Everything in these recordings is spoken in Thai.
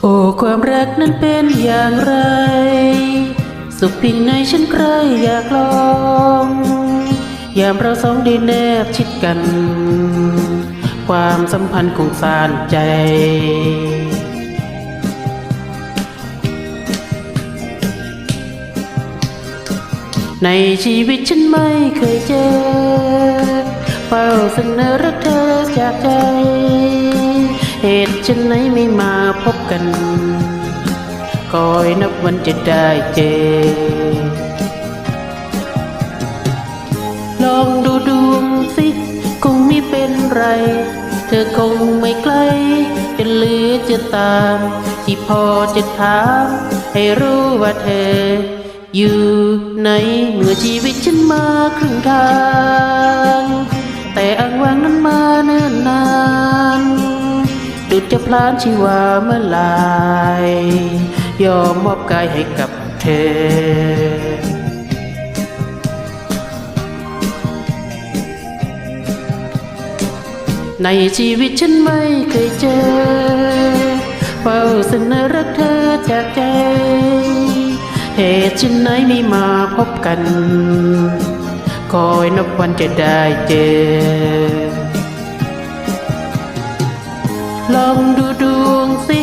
โอ้ความรักนั้นเป็นอย่างไร สุขเพียงไหนฉันใครอยากลอง ยามเราสองได้แนบชิดกัน ความสัมพันธ์คงสานใจในชีวิตฉันไม่เคยเจอเฝ้าเสนอรักเธอจากใจ เหตุฉันไหนไม่มาพบกัน คอยนับวันจะได้เจอ ลองดูดวงสิ คงไม่เป็นไร เธอคงไม่ไกลจะเหลือจะตาม ที่พอจะถาม ให้รู้ว่าเธอ อยู่ในเมื่อชีวิตฉันมาครึ่งทาง แต่อ้างวางนั้นมาเนิ่นนานดุด จะพลานชีวาเมื่อลาย ยอมมอบกายให้กับเธอในชีวิตฉันไม่เคยเจอ เฝ้าเสนอรักเธอจากใจ เหตุฉันไหนไม่มาพบกัน คอยนับวันจะได้เจอ ลองดูดวงสิ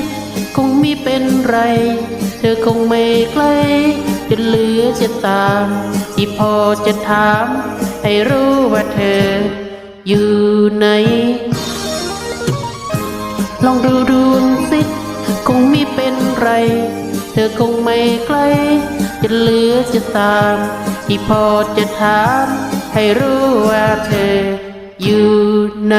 คงไม่เป็นไร เธอคงไม่ใกล้จะเหลือจะตาม ที่พอจะถาม ให้รู้ว่าเธอ อยู่ไหน ลองดูดวงสิ คงไม่เป็นไร เธอคงไม่ใกล้จะเหลือจะตาม ที่พอจะถาม ให้รู้ว่าเธอ อยู่ไหน